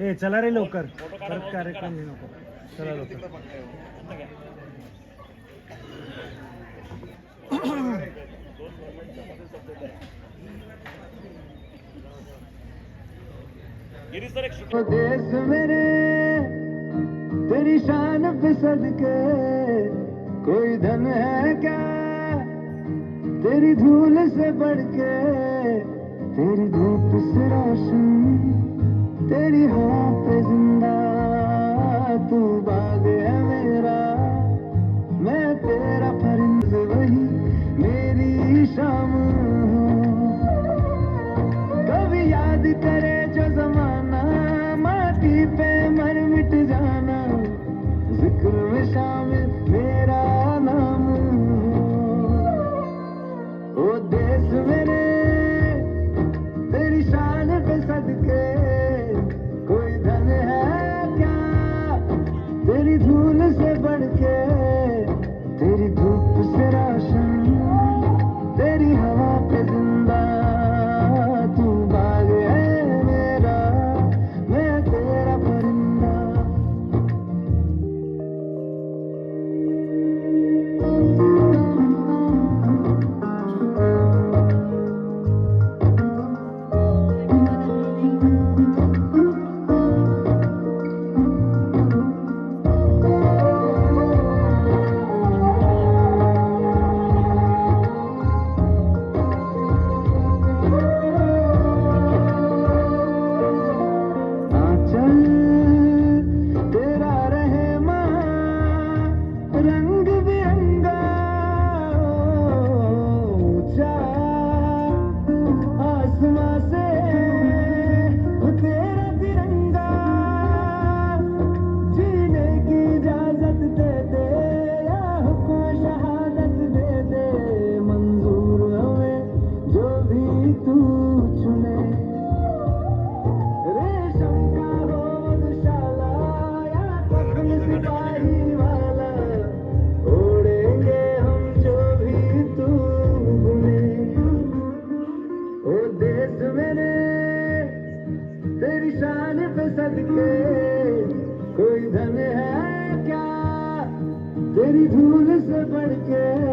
ए, चला रे लवकर. परत कार्यक्रम घेऊ नको चला लवकर. देश मेरे, तेरी शान पे सदके, कोई धन है क्या? तेरी धूल से बढ़ के तेरी धूप से रोशन। तेरी हाँ पे जिंदा तू बाग है मेरा। मैं तेरा परिंद वही मेरी शाम बढ़ के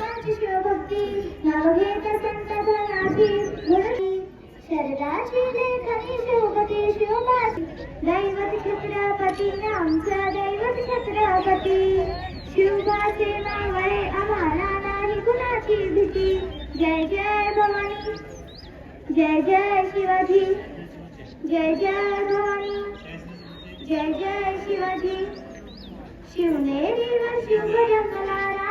त्यांची शिवभक्ती नाव घेत संत शरीराची लेखनी शिवपती दैवत छत्रपती आमचा दैवत छत्रपती शिवबाचे नाव आहे आम्हाला नाही कुणाची भीती जय जय भवानी जय जय शिवाजी. जय जय भवानी जय जय शिवाजी शिवनेरीवर शिव जंगला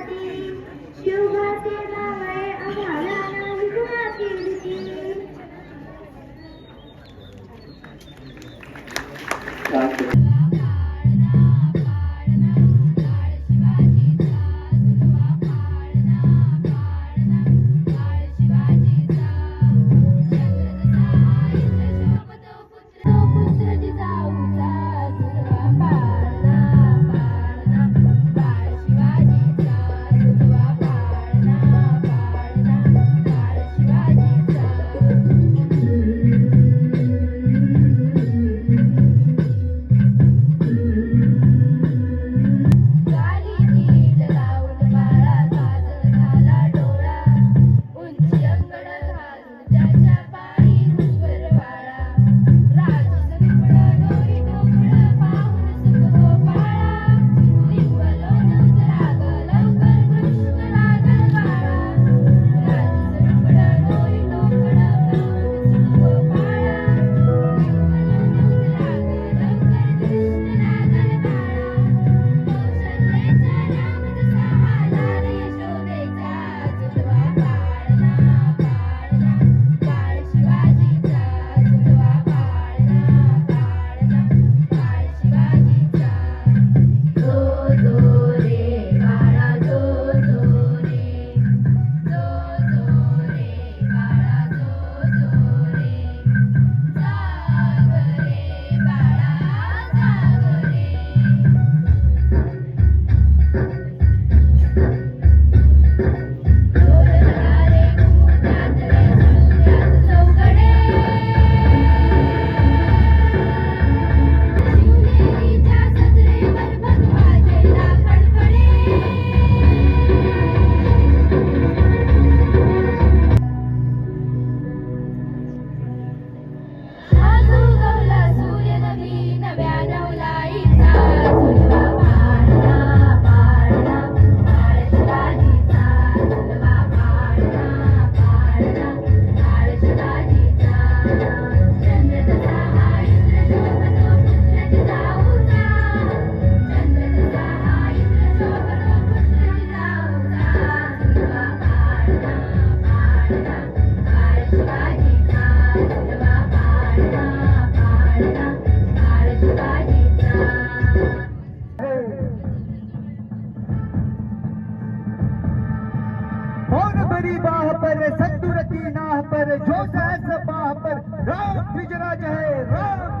पर जो सहस पापर राम गिरिराज है राम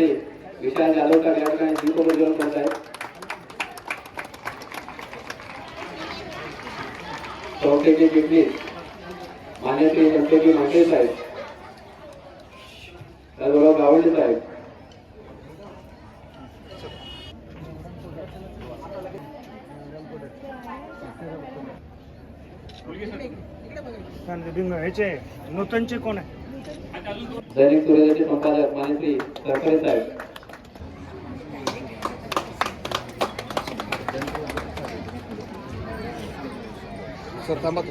तर्फे विशाल जाधवकर या ठिकाणी दीपप्रज्वलन करत आहेत चौथेचे चिटणीस मान्यते गणपती मांडे साहेब. त्याचबरोबर गावंडे साहेब. नूतनचे कोण आहे? दैनिक सूर्योदयचे संपादक मानसी सरकारे साहेब सर थांबा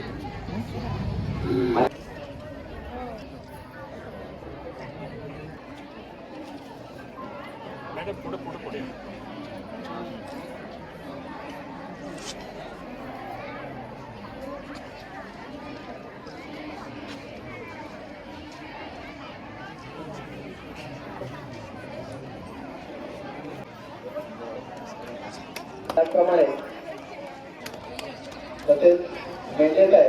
त्याचप्रमाणे तसेच मेंढ्यात आहे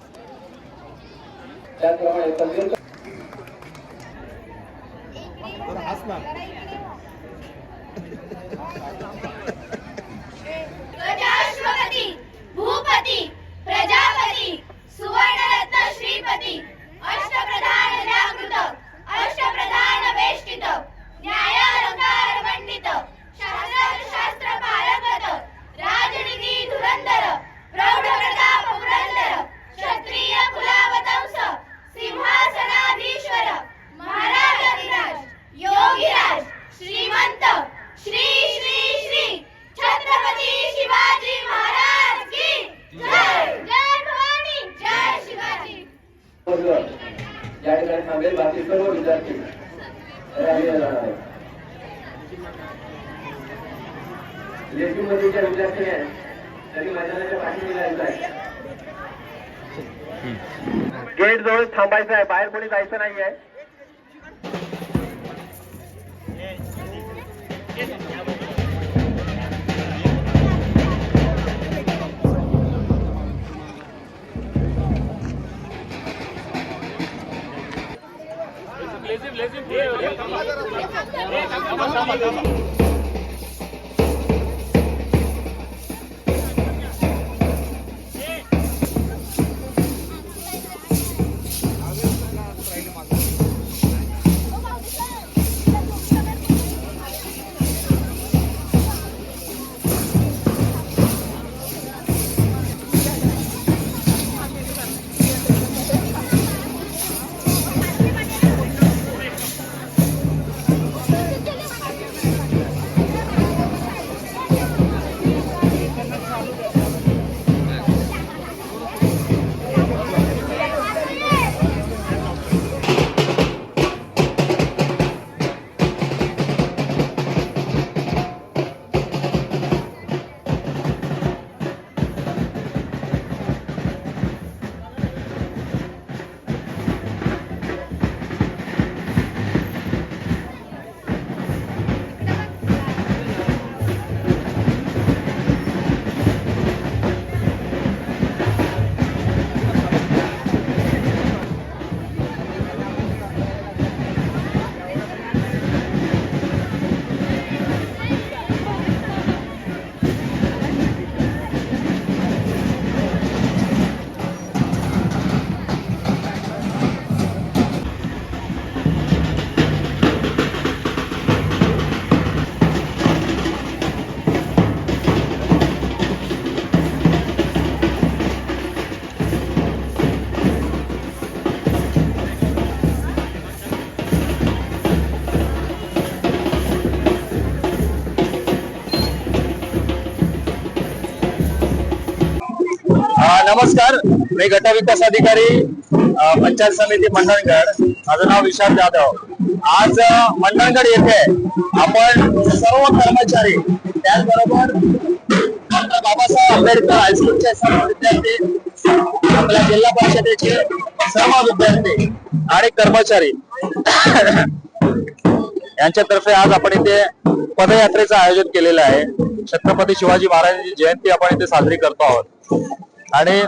थांबायचं आहे बाहेर कोणी जायचं नाही आहे लेजिम लेजिम। नमस्कार. मी गटविकास अधिकारी पंचायत समिती मंडणगड. माझं नाव विशाल जाधव. आज मंडणगड येथे आपण सर्व कर्मचारी त्याचबरोबर डॉक्टर बाबासाहेब आंबेडकर हायस्कूलचे सर्व विद्यार्थी आपल्या जिल्हा परिषदेचे सर्व विद्यार्थी आणि कर्मचारी यांच्यातर्फे आज आपण इथे पदयात्रेचं आयोजन केलेलं आहे. छत्रपती शिवाजी महाराजांची जयंती आपण इथे साजरी करतो आहोत. आणि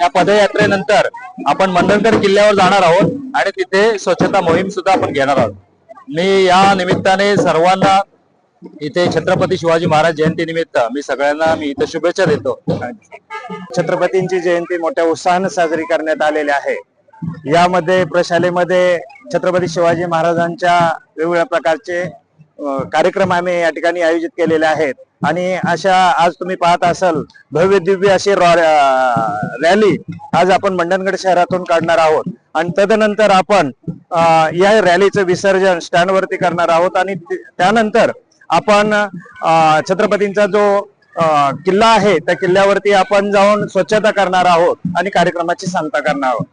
या पदयात्रेनंतर आपण मंडणगड किल्ल्यावर जाणार आहोत आणि तिथे स्वच्छता मोहीम सुद्धा आपण घेणार आहोत. मी या निमित्ताने सर्वांना इथे छत्रपती शिवाजी महाराज जयंती निमित्त मी सगळ्यांना मी इथे शुभेच्छा देतो. छत्रपतींची जयंती मोठ्या उत्साहाने साजरी करण्यात आलेली आहे. यामध्ये प्रशालेमध्ये छत्रपती शिवाजी महाराजांच्या वेगवेगळ्या प्रकारचे कार्यक्रम आम्ही या ठिकाणी आयोजित केलेले आहेत. आणि अशा आज तुम्ही पाहत असाल भव्य दिव्य अशी रॅली आज आपण मंडणगड शहरातून काढणार आहोत. आणि तदनंतर आपण या रॅलीचं विसर्जन स्टँडवरती करणार आहोत. आणि त्यानंतर आपण छत्रपतींचा जो किल्ला आहे त्या किल्ल्यावरती आपण जाऊन स्वच्छता करणार आहोत आणि कार्यक्रमाची सांगता करणार आहोत.